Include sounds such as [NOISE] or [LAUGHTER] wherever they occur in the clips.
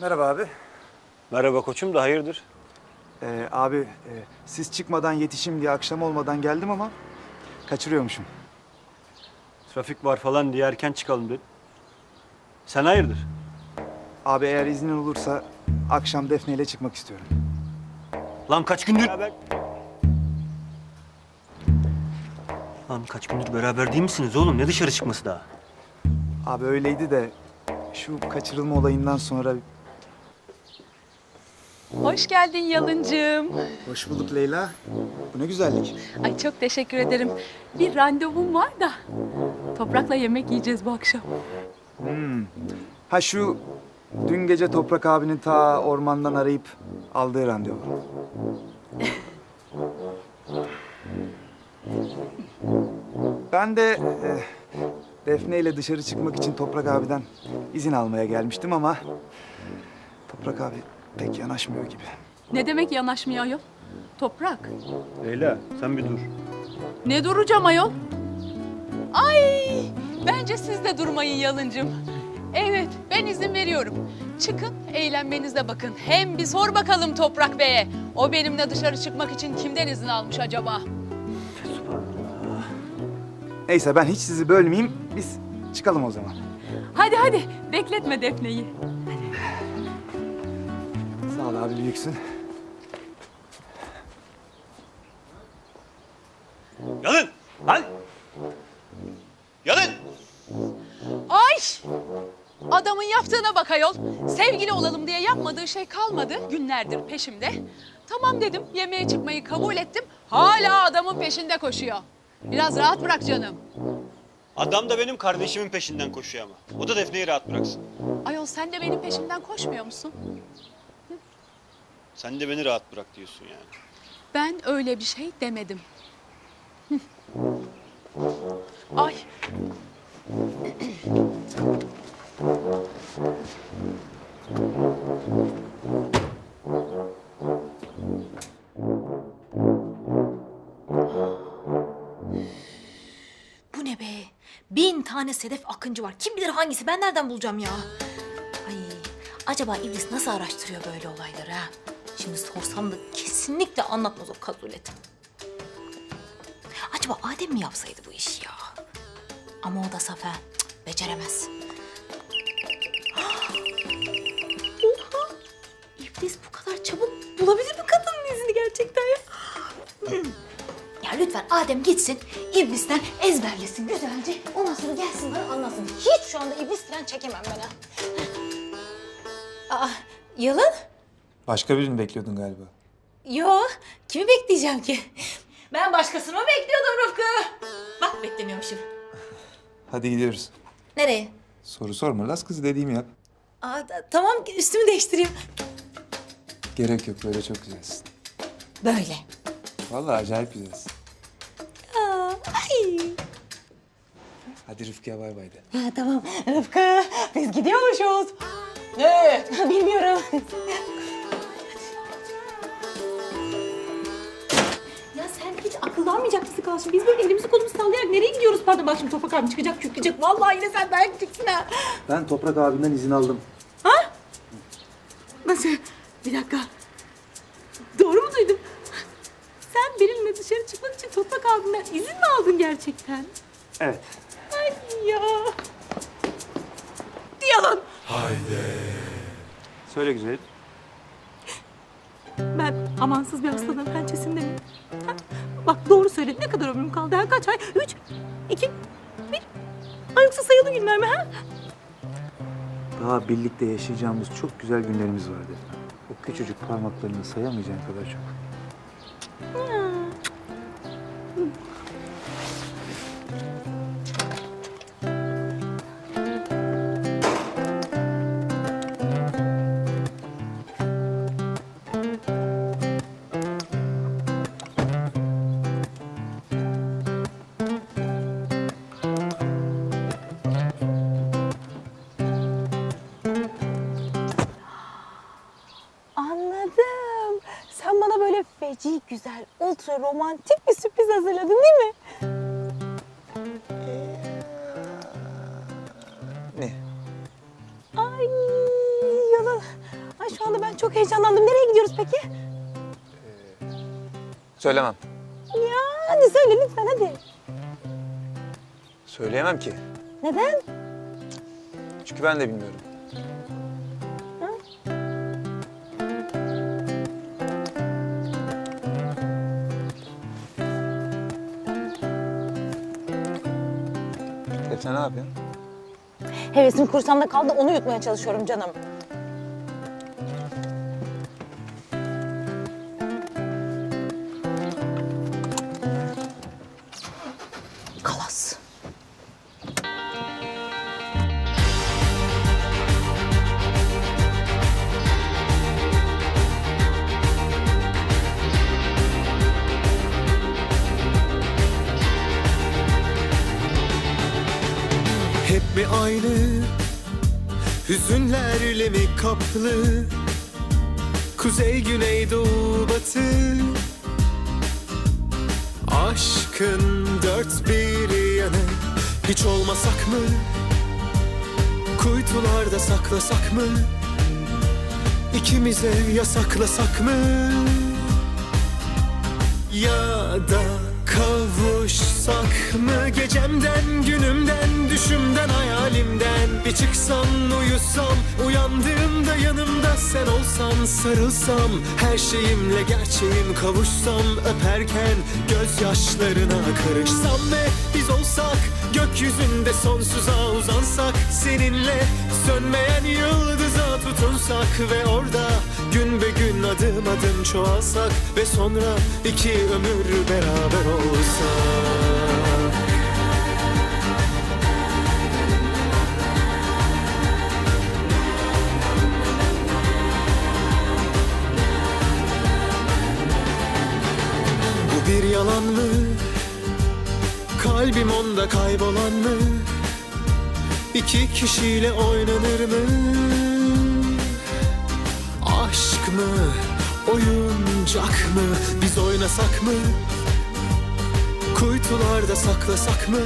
Merhaba abi. Merhaba koçum da hayırdır? Ee, abi e, siz çıkmadan yetişim diye akşam olmadan geldim ama kaçırıyormuşum. Trafik var falan diye erken çıkalım dedim. Sen hayırdır? Abi eğer iznin olursa akşam Defne ile çıkmak istiyorum. Lan kaç gündür beraber... Lan kaç gündür beraber değil misiniz oğlum? Ne dışarı çıkması daha? Abi öyleydi de şu kaçırılma olayından sonra... Hoş geldin Yalıncığım. Hoş bulduk Leyla. Bu ne güzellik. Ay çok teşekkür ederim. Bir randevum var da. Toprak'la yemek yiyeceğiz bu akşam. Ha şu dün gece Toprak abinin ta ormandan arayıp aldığı randevu. Ben de e, Defne ile dışarı çıkmak için Toprak abiden izin almaya gelmiştim ama Toprak abi pek yanaşmıyor gibi. Ne demek yanaşmıyor ayol? Toprak. Leyla sen bir dur. Ne duracağım ayol? Ay bence siz de durmayın Yalıncığım. Evet ben izin veriyorum. Çıkın eğlenmenize bakın. Hem bir sor bakalım Toprak Bey'e. O benimle dışarı çıkmak için kimden izin almış acaba? Neyse ben hiç sizi bölmeyeyim. Biz çıkalım o zaman. Hadi hadi bekletme Defne'yi. Abi büyüksün. Yalın! Lan! Yalın! Ay! Adamın yaptığına bak ayol. Sevgili olalım diye yapmadığı şey kalmadı. Günlerdir peşimde. Tamam dedim, yemeğe çıkmayı kabul ettim. Hala adamın peşinde koşuyor. Biraz rahat bırak canım. Adam da benim kardeşimin peşinden koşuyor ama. O da Defne'yi rahat bıraksın. Ayol sen de benim peşimden koşmuyor musun? Sen de beni rahat bırak diyorsun yani. Ben öyle bir şey demedim. [LAUGHS] Ay. [SIGHS] Bu ne be? Bin tane Sedef Akıncı var. Kim bilir hangisi? Ben nereden bulacağım ya? Ay, acaba iblis nasıl araştırıyor böyle olayları ha? Şimdi sorsam da kesinlikle anlatmaz o kazulet. Acaba Adem mi yapsaydı bu işi ya? Ama o da Safa. Beceremez. [GASPS] Oha! İblis bu kadar çabuk bulabilir mi kadının izini gerçekten ya? [GASPS] Ya lütfen Adem gitsin, iblisten ezberlesin güzelce. Ondan sonra gelsin bana anlasın. Hiç şu anda iblis falan çekemem ben ha. Aa, Yalın? Başka birini bekliyordun galiba. Yo, kimi bekleyeceğim ki? Ben başkasını mı bekliyordum Rıfkı? Bak beklemiyormuşum. Hadi gidiyoruz. Nereye? Soru sorma Las kızı dediğimi yap. Aa, ta- tamam üstümü değiştireyim. Gerek yok böyle çok güzelsin. Böyle. Vallahi acayip güzelsin. Aa, ay. Hadi Rıfkı'ya bay bay de. Ha, tamam Rıfkı biz gidiyormuşuz. Ne? Bilmiyorum. Hiç akıllanmayacak mısın Kalsın? Biz böyle elimizi kolumuzu sallayarak nereye gidiyoruz? Pardon bak şimdi Toprak abi çıkacak çıkacak. Vallahi yine sen dayak yiyeceksin ha. Ben Toprak abimden izin aldım. Nasıl? Bir dakika. Doğru mu duydum? Sen benimle dışarı çıkmak için Toprak abimden izin mi aldın gerçekten? Evet. Ay ya. Yalan. Söyle güzelim. Amansız bir hastalığın pençesinde miyim? Ha? Bak doğru söyle. Ne kadar ömrüm kaldı? Ha? Kaç ay? Üç, iki, bir. Ay yoksa sayılı günler mi? Ha? Daha birlikte yaşayacağımız çok güzel günlerimiz var Defne. O küçücük parmaklarını sayamayacağın kadar çok. Anladım. Güzel, ultra romantik bir sürpriz hazırladın değil mi? Ne? Ay yalan. çok heyecanlandım. Nereye gidiyoruz peki? Söylemem. Ya hadi söyle lütfen hadi. Söyleyemem ki. Neden? Çünkü ben de bilmiyorum. Defne ne yapıyorsun? Hevesim kursamda kaldı onu yutmaya çalışıyorum canım. Mi aynı Hüzünlerle mi kaplı. Kuzey, güney, doğu, batı. Aşkın dört bir yanı Hiç olmasak mı? Kuytularda saklasak mı? İkimize yasaklasak mı? Ya da kavuşsak mı Gecemden, günümden, düşümden, hayalimden? Bir çıksam, uyusam, uyandığımda yanımda sen olsan Sarılsam, her şeyimle gerçeğim kavuşsam Öperken gözyaşlarına karışsam ve biz olsak Gökyüzünde sonsuza uzansak Seninle sönmeyen yıldıza tutunsak Ve orada gün be gün adım adım çoğalsak Ve sonra iki ömür beraber olsak Bu bir yalan mı? Kalbim onda kaybolan mı? İki kişiyle oynanır mı? Aşk mı? Oyuncak mı? Biz oynasak mı? Kuytularda saklasak mı?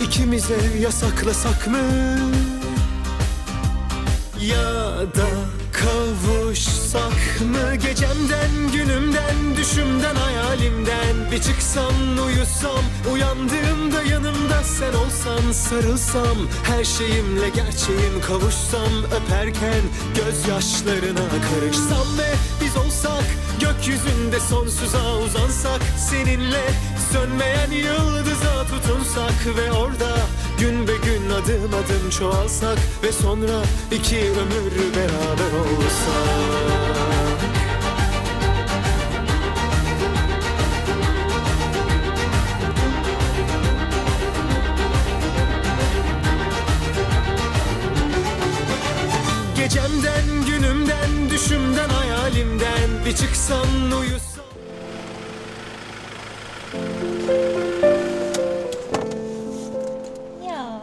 İkimize yasaklasak mı? Ya da kavuşsak mı Gecemden, günümden, düşümden, çıksam, uyusam, uyandığımda yanımda sen olsan Sarılsam, her şeyimle gerçeğim kavuşsam Öperken gözyaşlarına karışsam ve biz olsak Gökyüzünde sonsuza uzansak Seninle sönmeyen yıldıza tutunsak Ve orada gün be gün adım adım çoğalsak Ve sonra iki ömür beraber olsak Gecemden, günümden, düşümden, hayalimden Bir çıksan, uyusan Ya.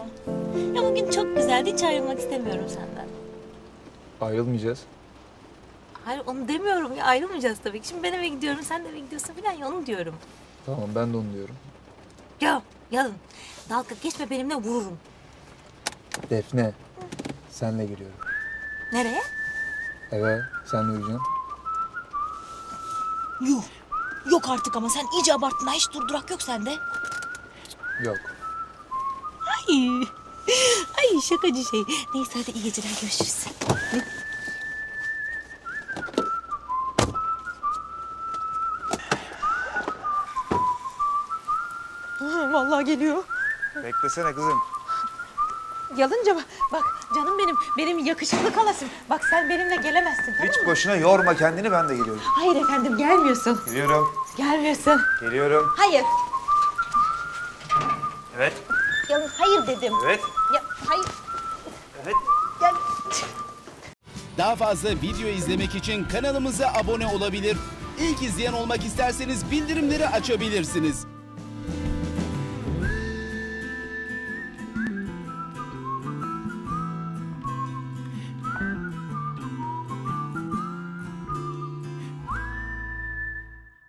Ya bugün çok güzeldi. Hiç ayrılmak istemiyorum senden. Ayrılmayacağız. Hayır onu demiyorum ya. Ayrılmayacağız tabii ki. Şimdi ben eve gidiyorum. Sen de eve gidiyorsun falan ya onu diyorum. Tamam ben de onu diyorum. Ya yalın. Dalga geçme benimle vururum. Defne, senle giriyorum. Nereye? Eve, senle uyuyacağım. Yuh. Yok artık ama sen iyice abarttın. ha. Hiç durdurak yok sende. Yok. Ay. Ay şakacı şey. Neyse hadi iyi geceler görüşürüz. Vallahi geliyor. Beklesene kızım. Yalınca bak, bak canım benim, benim yakışıklı kalasım. Bak sen benimle gelemezsin tamam Hiç mı? boşuna yorma kendini ben de geliyorum. Hayır efendim gelmiyorsun. Geliyorum. Gelmiyorsun. Geliyorum. Hayır. Evet. Yalın hayır dedim. Evet. Ya, hayır. Evet. Gel. Daha fazla video izlemek için kanalımıza abone olabilir. İlk izleyen olmak isterseniz bildirimleri açabilirsiniz.